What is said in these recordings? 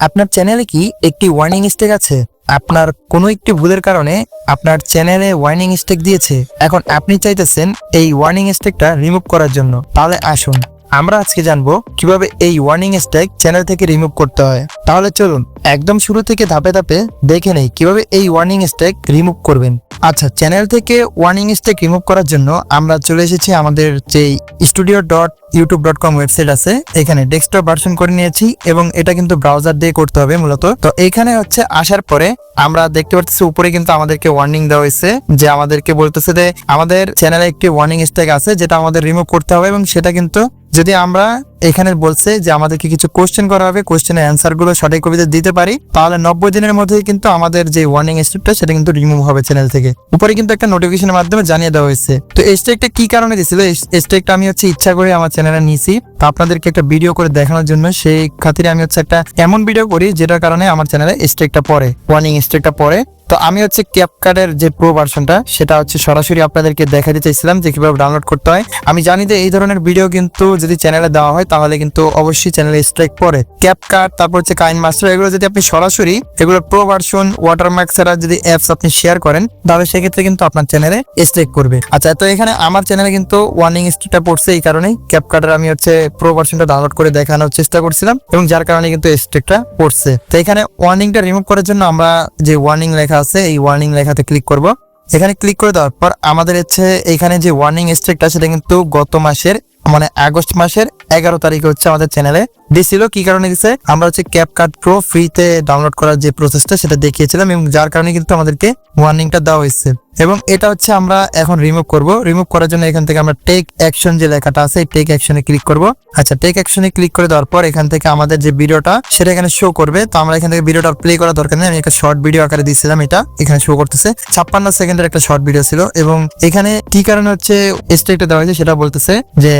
আপনার চ্যানেলে কি একটি ওয়ার্নিং স্টেক আছে? আপনার কোনো একটি ভুলের কারণে আপনার চ্যানেলে ওয়ার্নিং স্টেক দিয়েছে। এখন আপনি চাইতেছেন এই ওয়ার্নিং স্টেকটা রিমুভ করার জন্য। তাহলে আসুন। আমরা আজকে জানব কীভাবে এই ওয়ার্নিং স্টেক চ্যানেল থেকে রিমুভ করতে হয়। তাহলে চলুন, একদম শুরু থেকে ধাপে ধাপে দেখে নেই কীভাবে এই ওয়ার্নিং স্টেক রিমুভ করবেন। আচ্ছা চ্যানেল থেকে ওয়ার্নিং স্টেক রিমুভ করার জন্য আমরা চলে এসেছি আমাদের যে studio dot YouTube dot com website আছে, এখানে ডেস্কটপ ভার্সন করে নিয়েছি এবং এটা কিন্তু ব্রাউজার দিয়ে করতে হবে মূলত। তো এখানে হচ্ছে আসার পরে আমরা দেখতে পাচ্ছি উপরে কিন্তু আমাদেরকে ওয়ার্নিং দেওয়া হয়েছে যে আমাদেরকে বলতেছে যে আমাদের চ্যানেলে একটি ওয়ার্নিং স্টেক আছে যেটা আমাদের রিমুভ করতে হবে এবং সেটা কিন্তু যদি আমরা এখানে বলছে যে আমাদেরকে কিছু কোশ্চেন করা হবে কোশ্চেনের অ্যান্সারগুলো সঠিক কবিতা দিতে পারি, তাহলে নব্বই দিনের মধ্যে কিন্তু আমাদের যে ওয়ার্নিং স্টেপটা সেটা কিন্তু রিমুভ হবে চ্যানেল থেকে। উপরে কিন্তু একটা নোটিফিকেশনের মাধ্যমে জানিয়ে দেওয়া হয়েছে। তো এই স্টেকটা কি কারণে দিয়েছিল এই স্টেকটা আমি হচ্ছে ইচ্ছা করে আমার চ্যানেলে নিয়েছি তো আপনাদেরকে একটা ভিডিও করে দেখানোর জন্য, সেই খাতিরে আমি হচ্ছে একটা এমন ভিডিও করি, যেটার কারণে আমার চ্যানেলে স্টেকটা পড়ে ওয়ার্নিং স্টেকটা পড়ে। তো আমি হচ্ছে ক্যাপকার্ডের যে প্রো ভার্সনটা সেটা হচ্ছে সরাসরি আপনাদেরকে দেখাতে চাইছিলাম যে কীভাবে ডাউনলোড করতে হয়। আমি জানি যে এই ধরনের ভিডিও কিন্তু যদি চ্যানেলে দেওয়া হয়, তাহলে কিন্তু অবশ্যই চ্যানেলে স্ট্রাইক পড়ে ক্যাপকার্ড তারপর হচ্ছে কাইন মাস্টার এগুলো যদি আপনি সরাসরি এগুলো প্রো ভার্সন ওয়াটারমার্ক ছাড়া যদি অ্যাপস আপনি শেয়ার করেন, তাহলে সেক্ষেত্রে কিন্তু আপনার চ্যানেলে স্ট্রাইক করবে। আচ্ছা তো এখানে আমার চ্যানেলে কিন্তু ওয়ার্নিং স্ট্রিকটা পড়ছে এই কারণেই ক্যাপকার্ডের আমি হচ্ছে প্রো ভার্সনটা ডাউনলোড করে দেখানোর চেষ্টা করছিলাম এবং যার কারণে কিন্তু স্ট্রিকটা পড়ছে। তো এখানে ওয়ার্নিংটা রিমুভ করার জন্য আমরা যে ওয়ার্নিং লেখা আছে, এই ওয়ার্নিং লেখাতে ক্লিক করব। এখানে ক্লিক করে দেওয়ার পর আমাদের হচ্ছে এখানে যে ওয়ার্নিং স্ট্রিকটা সেটা কিন্তু গত মাসের মানে আগস্ট মাসের এগারো তারিখে হচ্ছে আমাদের চ্যানেলে দিছিল, কি কারণে দিছে? আমরা হচ্ছে ক্যাপকাট প্রো ফ্রিতে ডাউনলোড করার যে প্রসেসটা সেটা দেখিয়েছিলাম এবং যার কারণে কিন্তু আমাদেরকে ওয়ার্নিংটা দেওয়া হয়েছে। এবং এটা হচ্ছে আমরা এখন রিমুভ করব। রিমুভ করার জন্য এখান থেকে আমরা টেক অ্যাকশন যে লেখাটা আছে, এই টেক অ্যাকশনে ক্লিক করব। আচ্ছা টেক অ্যাকশনে ক্লিক করে দেওয়ার পর এখান থেকে আমাদের যে ভিডিওটা সেটা এখানে শো করবে। তো আমরা এখান থেকে ভিডিওটা প্লে করা দরকার নেই। আমি একটা শর্ট ভিডিও আকারে দিয়েছিলাম এটা, এখানে শো করতেছে। ছাপ্পান্ন সেকেন্ডের একটা শর্ট ভিডিও ছিল এবং এখানে কি কারণে হচ্ছে স্ট্রেকটা দেওয়া হয়েছে সেটা বলতেছে যে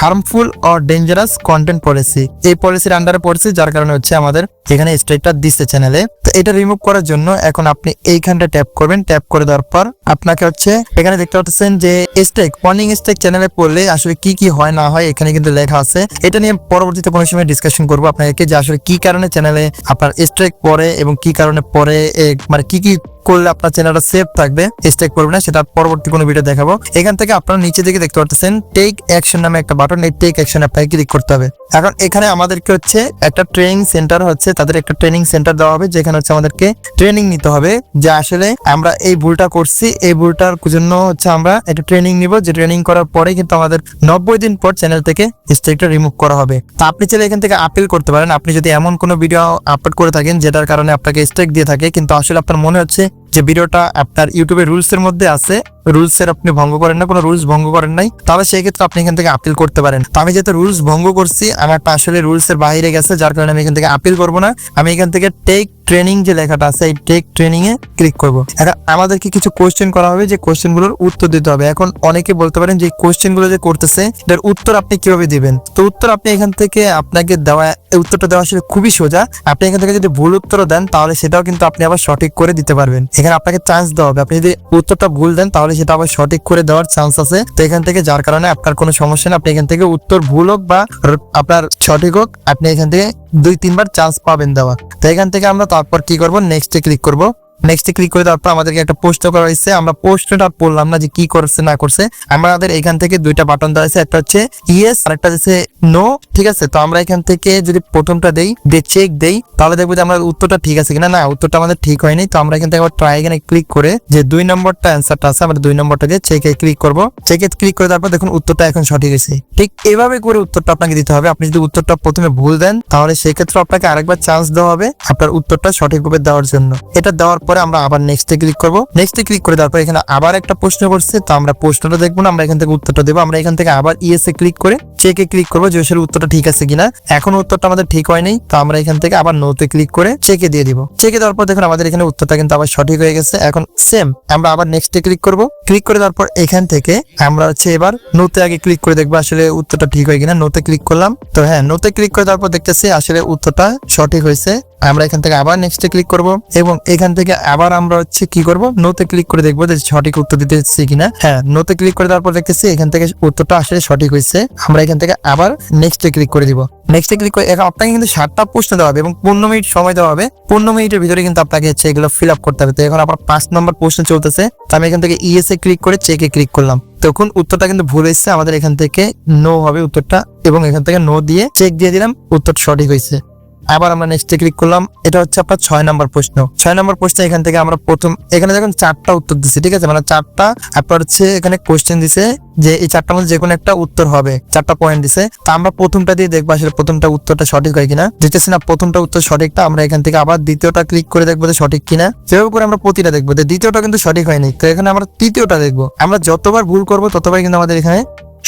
harmful or dangerous content policy এই পলিসির আন্ডারে পড়ছে, যার কারণে হচ্ছে আমাদের এখানে স্ট্রাইকটা দিচ্ছে চ্যানেলে তো এটা রিমুভ করার জন্য এখন আপনি এইখানটা ট্যাপ করবেন। ট্যাপ করে দেওয়ার পর আপনাকে হচ্ছে এখানে দেখতে পাচ্ছেন যে স্ট্রাইক ওয়ার্নিং স্ট্রাইক চ্যানেলে পড়লে আসলে কি কি হয় না হয় এখানে কিন্তু লেখা আছে। এটা নিয়ে পরবর্তীতে কোনো সময় ডিসকাশন করব আপনাকে যে আসলে কি কারণে চ্যানেলে আপনার স্ট্রাইক পড়ে এবং কি কারণে পরে মানে কি কি করলে আপনার চ্যানেলটা সেভ থাকবে স্টেক করবে না, সেটা পরবর্তী কোনো ভিডিও দেখাবো। এখান থেকে আপনারা নিচে দিকে দেখতে পাচ্ছেন টেক অ্যাকশন নামে একটা বাটন এই টেক অ্যাকশন আপনাকে ক্লিক করতে হবে। এখন এখানে আমাদেরকে হচ্ছে একটা ট্রেনিং সেন্টার হচ্ছে, তাদের একটা ট্রেনিং সেন্টার দেওয়া হবে, যেখানে হচ্ছে আমাদেরকে ট্রেনিং নিতে হবে, যে আসলে আমরা এই ভুলটা করছি, এই ভুলটার জন্য হচ্ছে আমরা একটা ট্রেনিং নিব। যে ট্রেনিং করার পরে কিন্তু আমাদের নব্বই দিন পর চ্যানেল থেকে স্ট্রেকটা রিমুভ করা হবে। তো আপনি চাইলে এখান থেকে আপিল করতে পারেন। আপনি যদি এমন কোনো ভিডিও আপলোড করে থাকেন, যেটার কারণে আপনাকে স্ট্রেক দিয়ে থাকে, কিন্তু আসলে আপনার মনে হচ্ছে যে ভিডিওটা আপনার ইউটিউবের রুলসের মধ্যে আছে রুলস এর আপনি ভঙ্গ করেন না, কোনো রুলস ভঙ্গ করেন নাই। তাহলে সেই ক্ষেত্রে আপনি এখান থেকে আপিল করতে পারেন। তো আমি যেহেতু রুলস ভঙ্গ করছি, আমারটা আসলে রুলস এর বাইরে গেছে, যার কারণে আমি এখান থেকে আপিল করব না। আমি এখান থেকে টেক ট্রেনিং যে লেখাটা আছে, এই টেক ট্রেনিং এ ক্লিক করব। এখন আমাদেরকে কিছু কোশ্চেন করা হবে, যে কোশ্চেনগুলোর উত্তর দিতে হবে। এখন অনেকে বলতে পারেন যে কোশ্চেনগুলো যে করতেছে, এটার উত্তর আপনি কীভাবে দিবেন? তো উত্তর আপনি এখান থেকে আপনাকে দেওয়া উত্তরটা দেওয়া আসলে খুবই সোজা। আপনি এখান থেকে যদি ভুল উত্তর দেন, তাহলে সেটাও কিন্তু আপনি আবার সঠিক করে দিতে পারবেন। এখানে আপনাকে চান্স দেওয়া হবে। আপনি যদি উত্তরটা ভুল দেন, তাহলে সেটা আবার সঠিক করে দেওয়ার চান্স আছে, তো এখান থেকে যার কারণে আপনার কোনো সমস্যা না আপনি এখান থেকে উত্তর ভুল হোক বা আপনার সঠিক হোক, আপনি এখান থেকে দুই, তিনবার চান্স পাবেন দেওয়া তো এখান থেকে আমরা তারপর কি করব? নেক্সটে ক্লিক করব। নেক্সটে ক্লিক করে দেওয়ার পর আমাদেরকে একটা পোস্ট করা হয়েছে। আমরা পোস্টটা পড়লাম না যে কি করছে, না করছে। আমাদের এখান থেকে দুইটা বাটন দেওয়া আছে একটা হচ্ছে ইয়েস আর একটা হচ্ছে নো ঠিক আছে? তো আমরা এখান থেকে যদি প্রথমটা দেই, দিয়ে চেক দেই, তাহলে দেখব যে আমরা উত্তরটা ঠিক আছে কিনা। না, উত্তরটা আমাদের ঠিক হয়নি। তো আমরা এখান থেকে আবার ট্রাই এখানে ক্লিক করে যে দুই নম্বরটা অ্যান্সারটা আছে, আমরা দুই নম্বরটা দিয়ে চেকে ক্লিক করব। চেকে ক্লিক করে তারপর দেখুন উত্তরটা এখন সঠিক হয়েছে। ঠিক এভাবে করে উত্তরটা আপনাকে দিতে হবে। আপনি যদি উত্তরটা প্রথমে ভুল দেন, তাহলে সেই ক্ষেত্রে আপনাকে আরেকবার চান্স দেওয়া হবে আপনার উত্তরটা সঠিকভাবে দেওয়ার জন্য। এটা দেওয়ার পরে আমরা আবার নেক্সটে ক্লিক করব। নেক্সটে ক্লিক করে দেওয়ার পর এখানে আবার একটা প্রশ্ন করছে তো আমরা প্রশ্নটা দেখব না, আমরা এখান থেকে উত্তরটা দেবো। আমরা এখান থেকে আবার ইয়েসে ক্লিক করে চেকে ক্লিক করব, যে আসলে উত্তরটা ঠিক আছে কিনা। এখন উত্তরটা আমাদের ঠিক হয়নি, তো আমরা এখান থেকে আবার নোতে ক্লিক করে চেকে দিয়ে দিব। চেকে দেওয়ার পর দেখুন আমাদের এখানে উত্তরটা কিন্তু আবার সঠিক হয়ে গেছে। এখন সেম আমরা আবার নেক্সটে ক্লিক করব। ক্লিক করে দেওয়ার পর এখান থেকে আমরা হচ্ছে এবার নোতে আগে ক্লিক করে দেখব আসলে উত্তরটা ঠিক হয় কিনা। নোতে ক্লিক করলাম, তো হ্যাঁ নোতে ক্লিক করে দেওয়ার পর দেখতেছি আসলে উত্তরটা সঠিক হয়েছে। আমরা এখান থেকে আবার নেক্সটে ক্লিক করব এবং এখান থেকে আবার আমরা হচ্ছে কি করব? নোতে ক্লিক করে দেখব যে সঠিক উত্তর দিতেছি কিনা। হ্যাঁ নোতে ক্লিক করে দেওয়ার পর দেখতেছি এখান থেকে উত্তরটা আসলে সঠিক হয়েছে। আমরা এখান এখান থেকে আবার নেক্সটে ক্লিক করে দিব। নেক্সটে ক্লিক করে এখন আপনাকে কিন্তু সাতটা প্রশ্ন দেওয়া হবে এবং পনেরো মিনিট সময় দেওয়া হবে। পনেরো মিনিটের ভিতরে কিন্তু আপনাকে হচ্ছে এগুলো ফিল আপ করতে হবে। তো এখন আবার পাঁচ নম্বর প্রশ্ন চলতেছে। তো আমি এখান থেকে ইএসএ ক্লিক করে চেকে ক্লিক করলাম। তখন উত্তরটা কিন্তু ভুল এসেছে আমাদের এখান থেকে নো হবে উত্তরটা এবং এখান থেকে নো দিয়ে চেক দিয়ে দিলাম। উত্তর সঠিক হয়েছে। আবার আমরা নেক্সটে ক্লিক করলাম। এটা হচ্ছে আপনার ছয় নম্বর প্রশ্ন। ছয় নম্বর প্রশ্ন এখান থেকে আমরা প্রথম এখানে দেখুন চারটা উত্তর দিচ্ছে ঠিক আছে? মানে চারটা, আপনার হচ্ছে এখানে কোশ্চেন দিছে যে এই চারটার মধ্যে যে কোনো একটা উত্তর হবে, চারটা পয়েন্ট দিছে। তা আমরা প্রথমটা দিয়ে দেখব আসলে প্রথমটা উত্তরটা সঠিক হয় কিনা। দিতেছি না প্রথমটা উত্তর সঠিকটা, আমরা এখান থেকে আবার দ্বিতীয়টা ক্লিক করে দেখব যে সঠিক কিনা। সেভাবে করে আমরা প্রতিটা দেখব দ্বিতীয়টা কিন্তু সঠিক হয়নি। তো এখানে আমরা তৃতীয়টা দেখব। আমরা যতবার ভুল করব ততবার কিন্তু আমাদের এখানে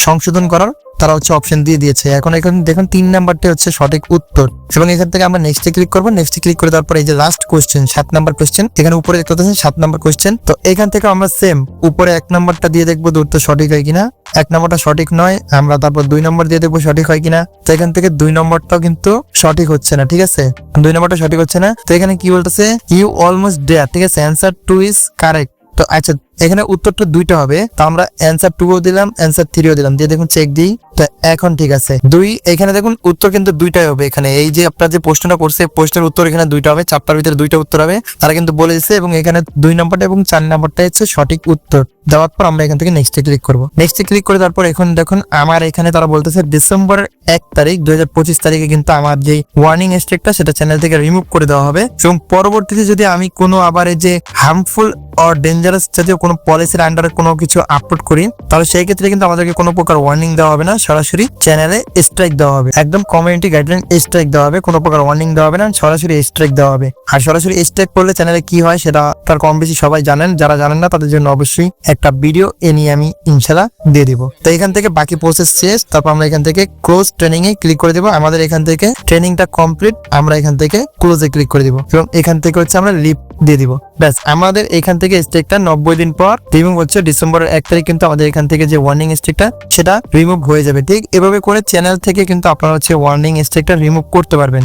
সংশোধন করার, তারা হচ্ছে অপশন দিয়ে দিয়েছে। এখন এখানে, দেখুন, তিন নাম্বারটি হচ্ছে সঠিক উত্তর। এবং এখান থেকে আমরা নেক্সটে ক্লিক করব। নেক্সটে ক্লিক করে তারপর এই যে লাস্ট কোশ্চেন সাত নাম্বার কোশ্চেন এখানে উপরে দেখতে পাচ্ছেন সাত নাম্বার কোশ্চেন তো এখান থেকে আমরা সেম উপরে এক নাম্বারটা দিয়ে দেখব উত্তর সঠিক হয় কিনা। এক নম্বরটা সঠিক নয়, আমরা তারপর দুই নম্বর দিয়ে দেখব সঠিক হয় কিনা। তো এখান থেকে দুই নম্বরটাও কিন্তু সঠিক হচ্ছে না, ঠিক আছে? দুই নম্বরটা সঠিক হচ্ছে না। তো এখানে কি বলতেছে? ইউ অলমোস্ট ডেয়ার ঠিক আছে? অ্যান্সার টু ইজ কারেক্ট তো আচ্ছা এখানে উত্তরটা দুইটা হবে। তো আমরা অ্যান্সার টুও দিলাম অ্যান্সার থ্রিও দিলাম। দিয়ে দেখুন চেক দিই। তো এখন ঠিক আছে। দুই, এখানে দেখুন উত্তর কিন্তু দুইটাই হবে এখানে। এই যে আপনার যে প্রশ্নটা করছে, প্রশ্নের উত্তর এখানে দুইটা হবে, চারটার ভিতরে দুইটা উত্তর হবে। তারা কিন্তু বলে দিচ্ছে এবং এখানে দুই নম্বরটা এবং চার নম্বরটা হচ্ছে সঠিক উত্তর। দেওয়ার পর আমরা এখান থেকে নেক্সটে ক্লিক করব। নেক্সটে ক্লিক করে তারপর এখন দেখুন আমার এখানে তারা বলতেছে ডিসেম্বর এক তারিখ, দুই হাজার পঁচিশ তারিখে কিন্তু আমার যে ওয়ার্নিং স্ট্রিকটা সেটা চ্যানেল থেকে রিমুভ করে দেওয়া হবে। এবং পরবর্তীতে যদি আমি কোনো আবার এই যে হার্মফুল অর ডেঞ্জারাস জাতীয় কোনো পলিসির আন্ডারে কোনো কিছু আপলোড করি, তাহলে সেই ক্ষেত্রে কিন্তু আমাদেরকে কোনো প্রকার ওয়ার্নিং দেওয়া হবে না। সরাসরি চ্যানেলে স্ট্রাইক দেওয়া হবে। একদম কমিউনিটি গাইডলাইন স্ট্রাইক দেওয়া হবে, কোনো প্রকার ওয়ার্নিং দেওয়া হবে না, সরাসরি স্ট্রাইক দেওয়া হবে। আর সরাসরি স্ট্রাইক করলে চ্যানেলে কি হয় সেটা তার কম বেশি সবাই জানেন। যারা জানেন না, তাদের জন্য অবশ্যই একটা ভিডিও এ নিয়ে আমি ইনশাল্লাহ দিয়ে দিব। তো এখান থেকে বাকি প্রসেস শেষ। তারপর আমরা এখান থেকে ক্লোজ ট্রেনিং এ ক্লিক করে দিব। আমাদের এখান থেকে ট্রেনিংটা কমপ্লিট আমরা এখান থেকে ক্লোজে ক্লিক করে দিব। এবং এখান থেকে হচ্ছে আমরা লিপ দিয়ে দিব। ব্যাস, আমাদের এখান থেকে স্টেকটা নব্বই দিন পর রিমুভ হচ্ছে ডিসেম্বরের এক তারিখ, কিন্তু আমাদের এখান থেকে যে ওয়ার্নিং স্টেকটা সেটা রিমুভ হয়ে যাবে। ঠিক এভাবে করে চ্যানেল থেকে কিন্তু আপনারা হচ্ছে ওয়ার্নিং স্টেকটা রিমুভ করতে পারবেন।